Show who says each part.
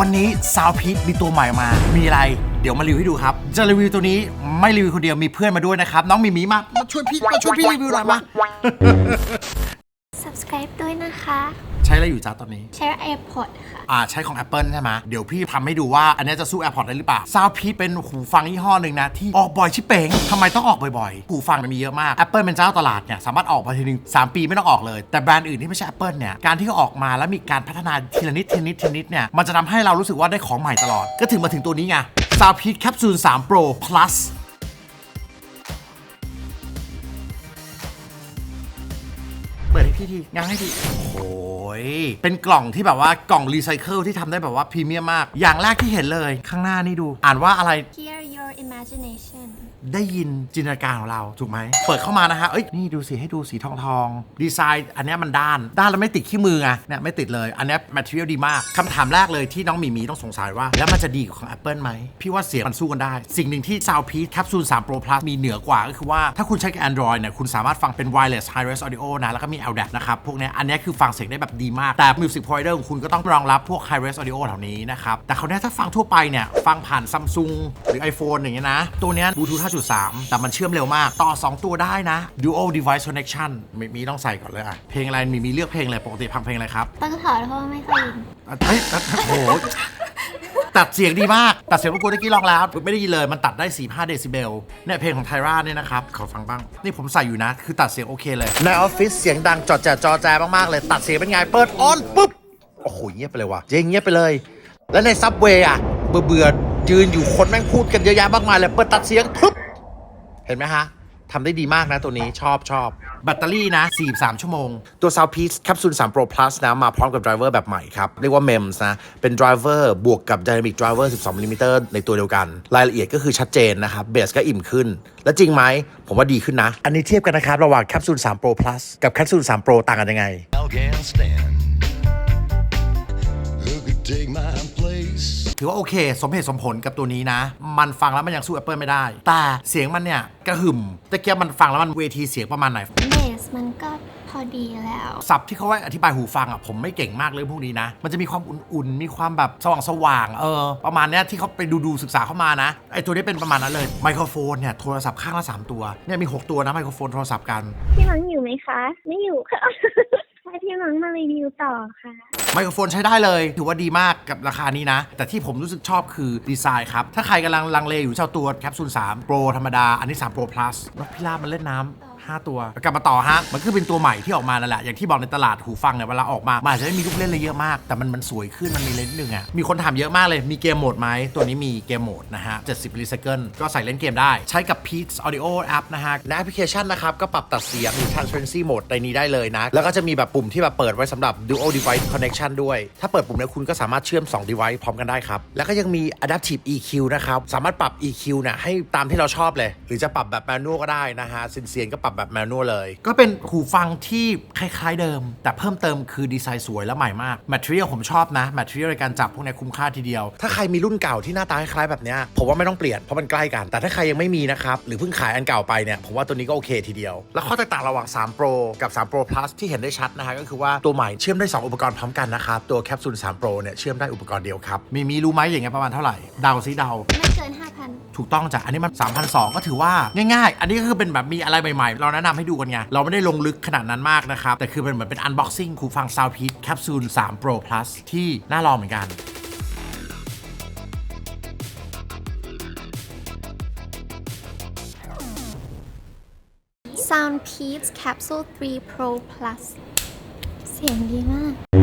Speaker 1: วันนี้ซาวพีทมีตัวใหม่มา มีอะไร เดี๋ยวมารีวิวให้ดูครับ จะรีวิวตัวนี้ไม่รีวิวคนเดียวมีเพื่อนมาด้วยนะครับ น้องมีมีมา มาช่วยพี่มาช่วยพี่รีวิวหน่อยมา
Speaker 2: subscribe ด้วยนะคะ
Speaker 1: ใช้อะไรอยู่จ้าตอนนี้
Speaker 2: ใช้ AirPod ค่ะ
Speaker 1: อ่าใช้ของ Apple ใช่ไหมเดี๋ยวพี่ทำให้ดูว่าอันนี้จะสู้ AirPods ได้หรือเปล่า Soundpeak เป็นหูฟังยี่ห้อหนึ่งนะที่ออกบ่อยชิบเป๋งทำไมต้องออกบ่อยๆ หูฟังมันมีเยอะมาก Apple เป็นเจ้าตลาดเนี่ยสามารถออกมาทีนึง3 ปีไม่ต้องออกเลย แต่แบรนด์อื่นที่ไม่ใช่ Apple เนี่ยการที่เขาออกมาแล้วมีการพัฒนาทีละนิดทีละนิดทีละนิดเนี่ยมันจะทำให้เรารู้สึกว่าได้ของใหม่ตลอด ก็ถึงมาถึงตัวนี้ไง Soundpeak Capsule 3 Pro Plus เปิดให้ พี่ทีงางให้ทีโอ้ยเป็นกล่องที่แบบว่ากล่องรีไซเคิลที่ทำได้แบบว่าพรีเมียมมาก อย่างแรกที่เห็นเลยข้างหน้านี่ดู อ่านว่าอะไร
Speaker 2: Here imagination
Speaker 1: ได้ยินจินตนาการของเรา ถูกไหม เปิดเข้ามานะฮะ เอ้ย นี่ดูสิให้ดูสีทองทอง ดีไซน์ อันนี้มันด้าน ด้านแล้วไม่ติดขี้มือไงเนี่ยไม่ติดเลย อันนี้ material ดีมากคำถามแรกเลยที่น้องหมีหมีต้องสงสัยว่า แล้วมันจะดีกว่าของ Apple ไหม พี่ว่าเสียงมันสู้กันได้ สิ่งหนึ่งที่ Soundpeak Capsule 3 Pro Plus มีเหนือกว่าก็คือว่าถ้าคุณใช้กับ Android เนี่ยคุณสามารถฟังเป็น wireless high res audio นะแล้วก็มี LDAC นะครับพวกเนี้ยอันนี้คือฟังเสียงได้แบบดีมาก แต่ music provider ของคุณก็ต้องรองรับพวก high res audio เหล่านี้นะครับแต่เขาวนี้ถ้าฟังทั่วไปเนี่ยฟังผ่าน Samsung หรือ iPhone อย่างเงี้ยนะ ตัวเนี้ย Bluetooth 5.3 แต่มันเชื่อมเร็วมาก ต่อ 2 ตัวได้นะ Dual Device Connection มีมีต้องใส่ก่อนเลยอะเพลงอะไร มีมีเลือกเพลงอะไร ปกติฟังเพลงอะไรครับ
Speaker 2: ต้องถอดเพราะว่าไม่ค่อยยิน
Speaker 1: อะเฮ้ยอะโอ้โห ตัดเสียงดีมาก ตัดเสียงรบกวนเมื่อกี้ลองแล้ว ไม่ได้ยินเลย มันตัดได้ 45 เดซิเบล เนี่ยเพลงของไทราเนี่ยนะครับ ขอฟังบ้าง นี่ผมใส่อยู่นะ คือตัดเสียงโอเคเลย ในออฟฟิศเสียงดังจอแจจอแจมากๆเลย ตัดเสียงเป็นไง เปิดออนปุ๊บ โอ้โหเงียบไปเลยว่ะ เจ๊งเงียบไปเลย แล้วในซับเวย์อะเบื่อเบื่อๆ ยืนอยู่คนแม่งพูดกันเยอะแยะมากมายเลยเปิดตัดเสียงปุ๊บเห็นไหมฮะทำได้ดีมากนะตัวนี้ชอบชอบแบตเตอรี่นะ 43 ชั่วโมง ตัว Soundpiece Capsule 3 Pro Plus นะ มาพร้อมกับไดรเวอร์แบบใหม่ครับ เรียกว่า MEMS นะ เป็นไดรเวอร์บวกกับ Dynamic Driver 12 mm ในตัวเดียวกัน รายละเอียดก็คือชัดเจนนะครับเบสก็อิ่มขึ้น แล้วจริงไหม ผมว่าดีขึ้นนะ อันนี้เทียบกันนะครับ ระหว่าง Capsule 3 Pro Plus กับ Capsule 3 Pro ต่างกันยังไง ถือว่าโอเค สมเหตุสมผลกับตัวนี้นะ มันฟังแล้วมันยังสู้ Apple ไม่ได้ แต่เสียงมันเนี่ยกระหึ่มตะเกียบมันฟังแล้วมันเวทีเสียงประมาณไหน
Speaker 2: เบสมันก็พอดีแล้ว
Speaker 1: ศัพท์ที่เขาไว้อธิบายหูฟังอะผมไม่เก่งมากเรื่องพวกนี้นะ มันจะมีความอุ่นๆ มีความแบบสว่างๆเออ ประมาณเนี้ยที่เขาไปดูดูๆศึกษาเข้ามานะ ไอตัวนี้เป็นประมาณนั้นเลยไมโครโฟนเนี่ยโทรศัพท์ข้างละ3ตัวเนี่ยมี6ตัวนะไมโครโฟนโทรศัพท์กัน
Speaker 3: พี่มังอยู่ไหมคะ ไม่อยู่ค่ะ ให้พี่มังมารีวิวต่อค่ะ
Speaker 1: ไมโครโฟนใช้ได้เลย ถือว่าดีมากกับราคานี้นะ แต่ที่ผมรู้สึกชอบคือดีไซน์ครับ ถ้าใครกำลังลังเลอยู่เช่าตัวแคปซูล3 Pro ธรรมดา อันนี้3 Pro Plus นกพิราบมันเล่นน้ำ 5 ตัว กลับมาต่อฮะ มันคือเป็นตัวใหม่ที่ออกมานั่นแหละ อย่างที่บอกในตลาดหูฟังเนี่ยเวลาออกมามันอาจจะไม่มีลูกเล่นเลยเยอะมาก แต่มันมันสวยขึ้น มันมีเลนส์หนึ่งอะมีคนถามเยอะมากเลย มีเกมโหมดไหม ตัวนี้มีเกมโหมดนะฮะ 70 recycle ก็ใส่เล่นเกมได้ ใช้กับ Peaks Audio App นะฮะในแอปพลิเคชันนะครับ ก็ปรับตัดเสียงหรือ transparency mode ในนี้ได้เลยนะ แล้วก็จะมีแบบปุ่มที่แบบเปิดไว้สำหรับ dual device connection ด้วย ถ้าเปิดปุ่มเนี้คุณก็สามารถเชื่อม 2 device พร้อมกันได้ครับ แล้วก็ยังมี adaptive EQ นะครับ สามารถปรับ EQ เนี่ยให้ตามที่เราชอบเลย หรือจะปรับแบบ manual ก็ได้นะฮะซินเซียนก็ปรับแบบ manual เลย ก็เป็นหูฟังที่คล้ายๆเดิม แต่เพิ่มเติมคือดีไซน์สวยและใหม่มาก material ผมชอบนะ material ในการจับพวกเนี้ยคุ้มค่าทีเดียว ถ้าใครมีรุ่นเก่าที่หน้าตาคล้ายๆแบบเนี้ยผมว่าไม่ต้องเปลี่ยนเพราะมันใกล้กัน แต่ถ้าใครยังไม่มีนะครับหรือเพิ่งขายอันเก่าไปเนี่ยผมว่าตัวนี้ก็โอเคทีเดียว แล้วข้อแตกต่างระหว่าง 3 Pro กับ 3 Pro Plus ที่เห็นได้ชัดนะฮะก็คือว่าตัวใหม่เชื่อมได้ 2 อุปกรณ์พร้อมกันนะครับตัวแคปซูล3 Pro เนี่ยเชื่อมได้อุปกรณ์เดียวครับมีมีรู้ไหมอย่างเงี้ยประมาณเท่าไหร่เดาซิเดา
Speaker 2: ไม่เกิน5,000
Speaker 1: ถูกต้องจ้ะอันนี้มัน3,200 ก็ถือว่าง่ายๆ อันนี้ก็คือเป็นแบบมีอะไรใหม่ๆ เราแนะนำให้ดูกันไง เราไม่ได้ลงลึกขนาดนั้นมากนะครับ แต่คือเป็นเหมือนเป็น unboxing คูฟัง Soundpeak Capsule 3 Pro Plus ที่น่าลองเหมือนกัน
Speaker 2: Soundpeats Capsule 3 Pro Plus เสียงดีมาก